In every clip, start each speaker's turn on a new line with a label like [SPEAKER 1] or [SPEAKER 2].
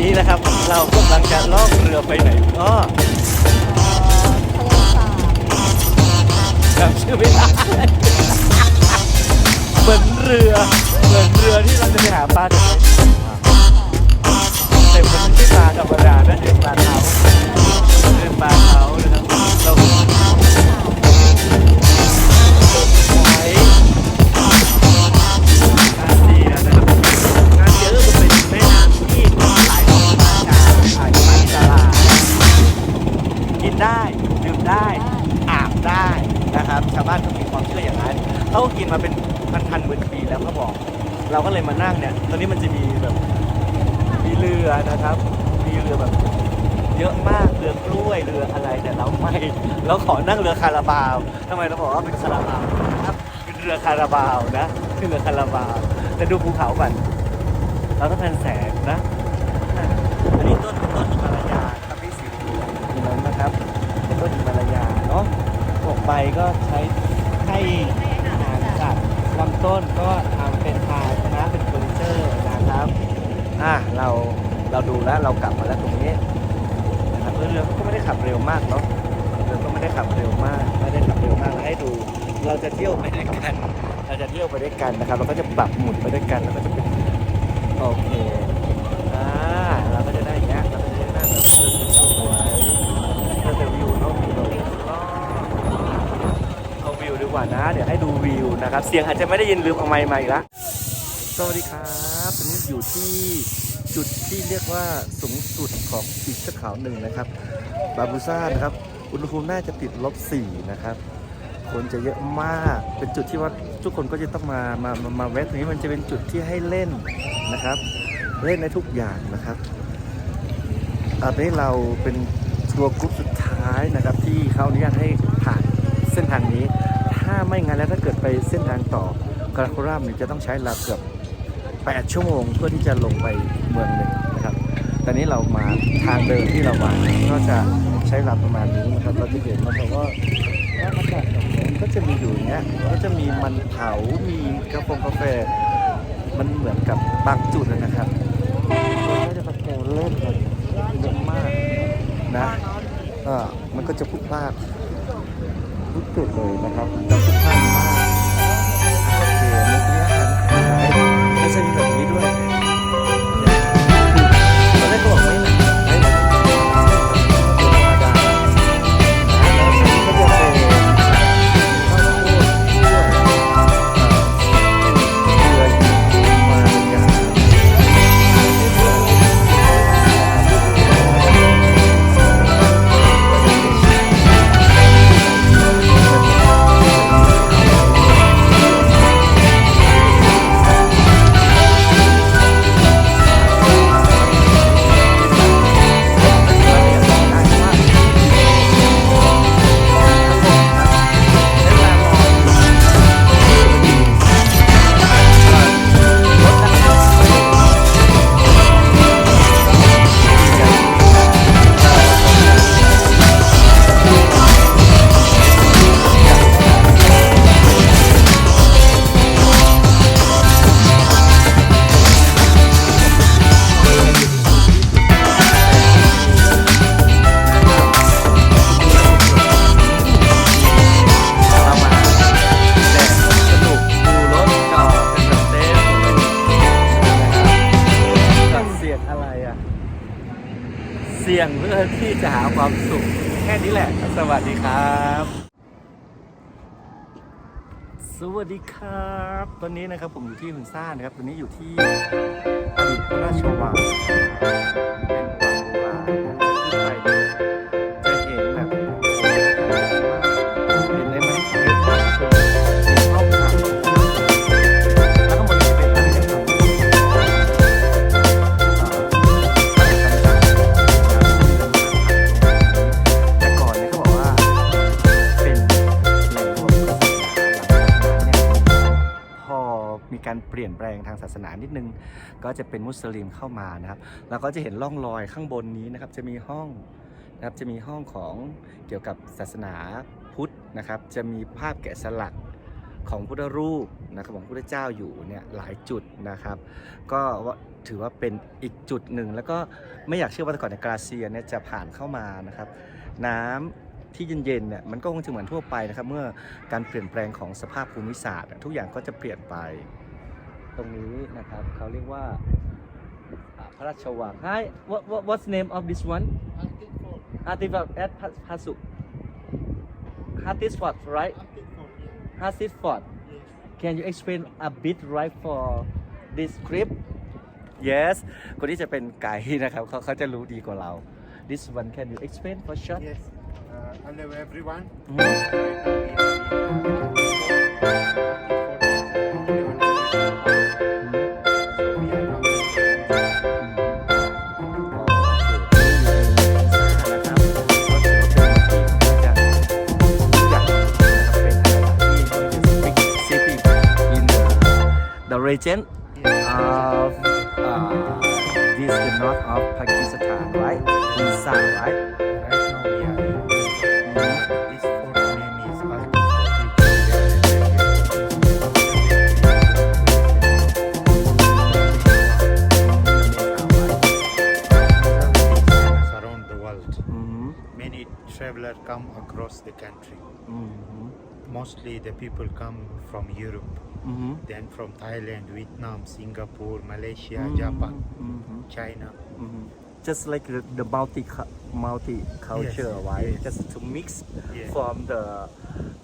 [SPEAKER 1] นี้นะครับ เรากำลังจะล่องเรือไปไหนก็
[SPEAKER 2] ทะเลสาบ
[SPEAKER 1] จำชื่อไม่ได้เหมือนเรือเหมือนเรือที่เราจะไปหาปลาแต่แต่มันไม่ปลาธรรมดานะเด็นปลาเขาเป็นปลาเขา รือนะครับ มีเรือแบบเยอะมากเรือกล้วยเรืออะไรแต่เราไม่เราขอนั่งเรือคาราบาวทำไมเราบอกว่าเป็นคาราบาวนะครับเป็นเรือคาราบาวนะเป็นเรือคาราบาวแต่ดูภูเขาก่อนเราต้องแพนแสงนะอันนี้ต้นต้นหิมาลายาครับพี่สิวตรงนั้นนะครับเป็นต้นหิมาลายาเนาะปกใบก็ใช้ให้หารสัตว์ลำต้นก็ทำเป็นภาชนะเป็นเฟอร์นิเจอร์นะครับอะเรา เราดูแล้วเรากลับมาแล้วตรงนี้นะครับเรือก็ไม่ได้ขับเร็วมากเนาะเรือก็ไม่ได้ขับเร็วมาก ไม่ได้ขับเร็วมากแล้วให้ดู เราจะเที่ยวไปด้วยกัน เราจะเที่ยวไปด้วยกันนะครับ เราก็จะปรับหมุนไปด้วยกันแล้วก็จะเป็นโอเคอ่าเราก็จะได้อย่างเงี้ยเราก็จะได้หน้าแบบสวยๆก็จะวิวเนาะวิวเราเอาวิวดีกว่านะ เดี๋ยวให้ดูวิวนะครับ เสียงอาจจะไม่ได้ยินลืมเอาไมค์มาอีกแล้วสวัสดีครับตอนนี้อยู่ที่ ที่เรียกว่าสูงสุดของอีกเทือกขาวหนึ่งนะครับ บาบูซ่านะครับ อุณหภูมิน่าจะติดลบ4นะครับ คนจะเยอะมาก เป็นจุดที่ว่าทุกคนก็จะต้องมามา มา มาแวะตรงนี้มันจะเป็นจุดที่ให้เล่นนะครับ เล่นในทุกอย่างนะครับอันนี้เราเป็นทัวร์กรุ๊ปสุดท้ายนะครับ ที่เขาอนุญาตให้ผ่านเส้นทางนี้ ถ้าไม่งั้นแล้วถ้าเกิดไปเส้นทางต่อกราโครามเนี่ยจะต้องใช้เวลาเกือบ8ชั่วโมงเพื่อที่จะลงไปเมืองหนึ่ง ตอนนี้เรามาทางเดินที่เรามาก็จะใช้เวลาประมาณนี้นะครับ เราจะเห็นนะครับว่าว่าอากาศแบบนก็จะมีอยู่อย่างเงี้ยก็จะมีมันเผา มีกาแฟกาแฟ มันเหมือนกับบางจุดนะครับก็จะมาแกวเล่นกันเยอะมากนะเออมันก็จะพุกพลาดทุกจุดเลยนะครับ ที่จะหาความสุขแค่นี้แหละ สวัสดีครับ สวัสดีครับ ตอนนี้นะครับผมอยู่ที่หุนซ่านะครับ ตอนนี้อยู่ที่อดีตพระราชวัง ลี่ยนแปลงทางศาสนานิดนึง ก็จะเป็นมุสลิมเข้ามานะครับแล้วก็จะเห็นร่องรอยข้างบนนี้นะครับจะมีห้องนะครับจะมีห้องของเกี่ยวกับศาสนาพุทธนะครับ จะมีภาพแกะสลักของพุทธรูปนะครับของพระพุทธเจ้าอยู่เนี่ยหลายจุดนะครับ ก็ถือว่าเป็นอีกจุดหนึ่ง แล้วก็ไม่อยากเชื่อว่าแต่ก่อนในกราเซียเนี่ยจะผ่านเข้ามานะครับ น้ำที่เย็นๆเนี่ยมันก็คงจะเหมือนทั่วไปนะครับ เมื่อการเปลี่ยนแปลงของสภาพภูมิศาสตร์ ทุกอย่างก็จะเปลี่ยนไป รงนี้นะครับเขาเรียกว่าอ่าพระราชวัง Hi what what what's name of this one Artifact at Pasu Hattisford right Hattisford Can you explain a bit right for this trip Yes คนที่จะเป็นไกด์นะครับเขาเขาจะรู้ดีกว่าเรา This one can you explain for short
[SPEAKER 3] Yes. Uh, hello everyone.
[SPEAKER 1] อืม region of uh, this the north of Pakistan, right? Punjab, right?
[SPEAKER 3] Right now we are in this fort name is Alti Fort. Famous around the world.
[SPEAKER 1] Mhm.
[SPEAKER 3] Many travelers come across the country.
[SPEAKER 1] Mhm.
[SPEAKER 3] Mostly the people come from Europe,
[SPEAKER 1] Mhm.
[SPEAKER 3] then from Thailand, Vietnam, Singapore, Malaysia,
[SPEAKER 1] Mhm.
[SPEAKER 3] Japan,
[SPEAKER 1] Mhm.
[SPEAKER 3] China.
[SPEAKER 1] Mhm. Just like the, the multi multi culture,
[SPEAKER 3] Yes,
[SPEAKER 1] right?
[SPEAKER 3] yes.
[SPEAKER 1] Just to mix
[SPEAKER 3] Yes.
[SPEAKER 1] from the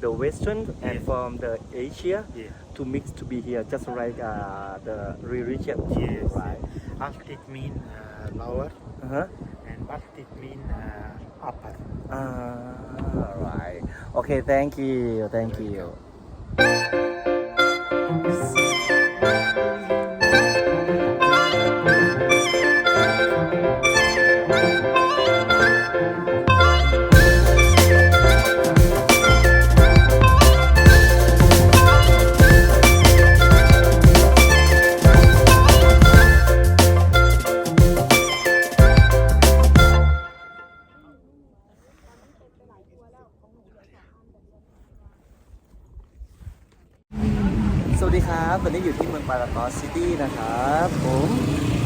[SPEAKER 1] the Western and
[SPEAKER 3] Yes.
[SPEAKER 1] from the Asia
[SPEAKER 3] Yeah.
[SPEAKER 1] to mix to be here, just like uh, the religion,
[SPEAKER 3] Yes.
[SPEAKER 1] right?
[SPEAKER 3] Altit mean uh, lower
[SPEAKER 1] Uh-huh.
[SPEAKER 3] and Mean uh, upper.
[SPEAKER 1] Uh, right. Okay, thank you, thank you. ปาราตอสซิตี้นะครับผม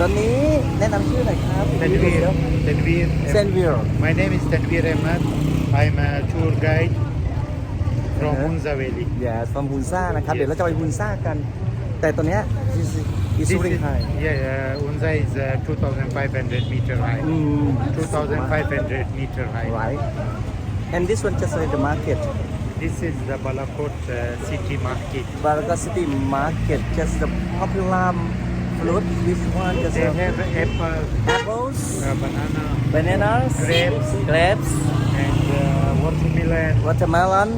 [SPEAKER 1] ตอนนี้แนะนำชื่อหน่อยครับ
[SPEAKER 3] Tanvir. Tanvir.
[SPEAKER 1] เซนวิล
[SPEAKER 3] My name is Tanvir Ahmad. I'm a tour guide from
[SPEAKER 1] Uh-huh.
[SPEAKER 3] Hunza Valley.
[SPEAKER 1] yes from ฮุนซ่านะครับ
[SPEAKER 3] Yes.
[SPEAKER 1] เดี๋ยวเราจะไปฮุนซ่ากัน แต่ตอนเนี้ย is is
[SPEAKER 3] This
[SPEAKER 1] really
[SPEAKER 3] is,
[SPEAKER 1] high
[SPEAKER 3] yeah, uh, Hunza is uh, 2,500 meter high.
[SPEAKER 1] อืม
[SPEAKER 3] 2,500 meter high.
[SPEAKER 1] right and this one just like the market
[SPEAKER 3] This is the Balakot uh, city market.
[SPEAKER 1] Baraga City Market just the popular fruit this one just
[SPEAKER 3] They
[SPEAKER 1] the
[SPEAKER 3] have apple,
[SPEAKER 1] apples
[SPEAKER 3] uh, banana,
[SPEAKER 1] bananas
[SPEAKER 3] Grapes.
[SPEAKER 1] grapes
[SPEAKER 3] and uh, watermelon,
[SPEAKER 1] watermelon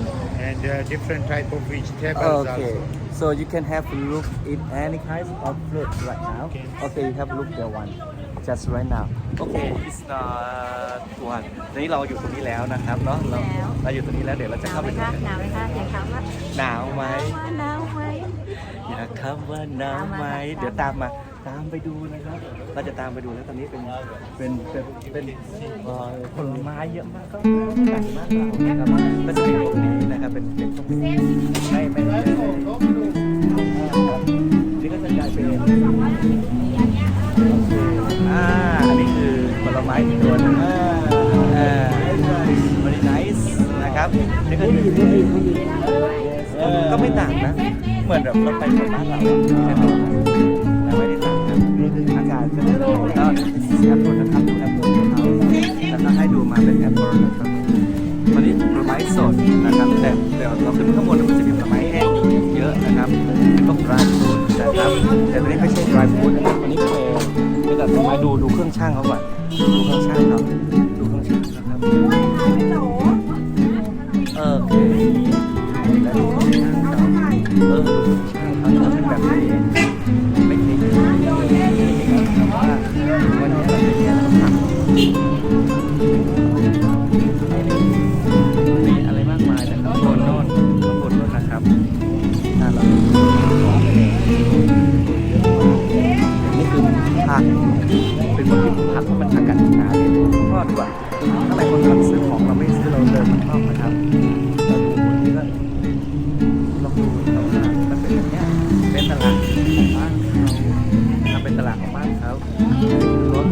[SPEAKER 3] and uh, different type of vegetables
[SPEAKER 1] Okay,
[SPEAKER 3] also.
[SPEAKER 1] so you can have a look in any kind of fruit right now.
[SPEAKER 3] Okay.
[SPEAKER 1] Okay, you have a look there one, just right now. Okay, it's not one. ตอนนี้เราอยู่ตรงนี้แล้วนะครับเนาะเรา
[SPEAKER 4] แล้ว
[SPEAKER 1] เราอยู่ตรงนี้แล้วเดี๋ยวเรา
[SPEAKER 4] ห
[SPEAKER 1] จะ
[SPEAKER 4] นาว
[SPEAKER 1] เข้า
[SPEAKER 4] ไห
[SPEAKER 1] ไป
[SPEAKER 4] ม
[SPEAKER 1] ดู
[SPEAKER 4] คะ
[SPEAKER 1] กัน
[SPEAKER 4] หนาวไหมคะอยากถามว่า
[SPEAKER 1] หนาวไหม
[SPEAKER 4] หนาวไหม
[SPEAKER 1] อยากคำว่าหนาวไหม
[SPEAKER 4] ตามมา
[SPEAKER 1] เดี๋ยวตามมาตามไปดูนะครับ เราจะตามไปดูแล้วตอนนี้เป็นเป็นเป็นเป็นเอ่อผลไม้เยอะมากก็ต่างมากเรานะครับก็จะมีพวกนี้นะครับเป็นเป็นพวกนี้ นะ เหมือนแบบเราไปคนบ้านเราใช่ไหมแต่ไม่ได้ต่างกันอากาศจะก็แอปเปิลนะครับดูแอปเปิลของเขาแล้วก็ให้ดูมาเป็นแอปเปิลนะครับวันนี้ผลไม้สดนะครับ แต่เดี๋ยวเราขึ้นข้างบนมันจะมีผลไม้แห้งเยอะนะครับเป็นพวก dry fruit นะครับแต่วันนี้ไม่ใช่ dry fruit นะครับวันนี้เป็นเป็นแบบมาดูดูเครื่องช่างเขาก่อนดูเครื่องช่างเขา เป็นคนที่ผมพักมันทางการศึกษาเนี่ยผมก็ดีกว่าถ้าหลายคนกำลังซื้อของเราไม่ซื้อเราเดินรอบนาดูลองดูเราว่มันเป็นอย่างเนี้ยเป็นตลาดของบ้านเขาเป็นตลาดของบ้านเขารถ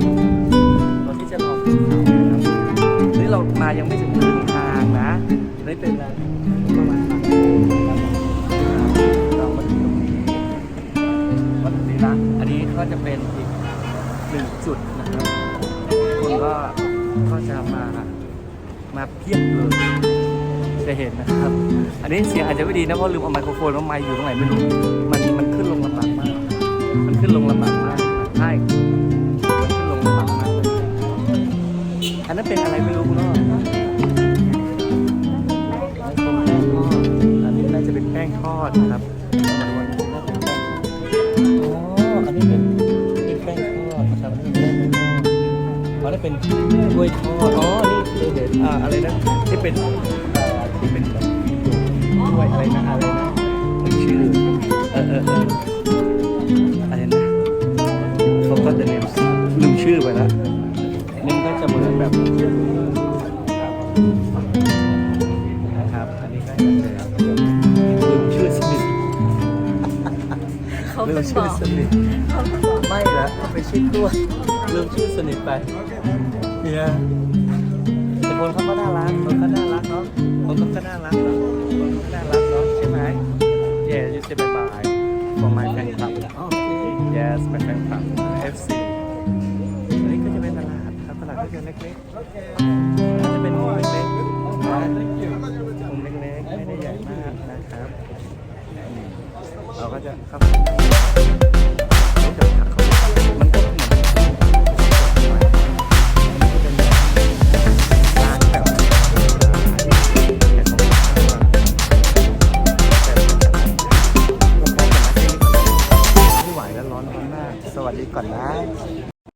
[SPEAKER 1] รถที่จะลอหรือเรามายังไม่ถึง จุดนะครับ คนก็ก็จะมามาเพียบเลยจะเห็นนะครับ อันนี้เสียงอาจจะไม่ดีนะเพราะลืมเอาไมโครโฟนว่าไมค์อยู่ตรงไหนไม่รู้ มันมันขึ้นลงลำบากมาก มันขึ้นลงลำบากมากใช่มันขึ้นลงลำบากมาก อันนั้นเป็นอะไรไม่รู้คุณพ่ออันนี้น่าจะเป็นแป้งทอดนะครับ กล้วยทอดอ๋อนี่เคยเห็นอ่าอะไรนะที่เป็นอ่าที่เป็นแบบกล้วยอะไรนะอะไรนะมันชื่อเออเออเอออะไรนะเขาก็จะเนมลืมชื่อไปแล้วนี่มันก็จะเหมือนแบบนะครับอันนี้ก็จะเป็นลืมชื่อสนิท
[SPEAKER 4] เขา
[SPEAKER 1] ลื
[SPEAKER 4] เพิ่
[SPEAKER 1] ม
[SPEAKER 4] งบ
[SPEAKER 1] ชื่อ
[SPEAKER 4] อก
[SPEAKER 1] สนิท
[SPEAKER 4] เขาเพิ่งบอก
[SPEAKER 1] ไม่ละไปชื่อกล้วยลืมชื่อสนิทไปเนี่ยแต่คนเขาก็น่ารักคนเขาน่ารักเนาะคนก็น่ารักเนาะคนก็น่ารักเนาะใช่ไหม Yeah you say bye bye for my fan club Yes my fan club FC อันนี้ก็จะเป็นตลาดครับตลาดก็จะเล็กๆก็จะเป็นมุมเล็กๆนะมุมเล็กๆไม่ได้ใหญ่มากนะครับเราก็จะเข้า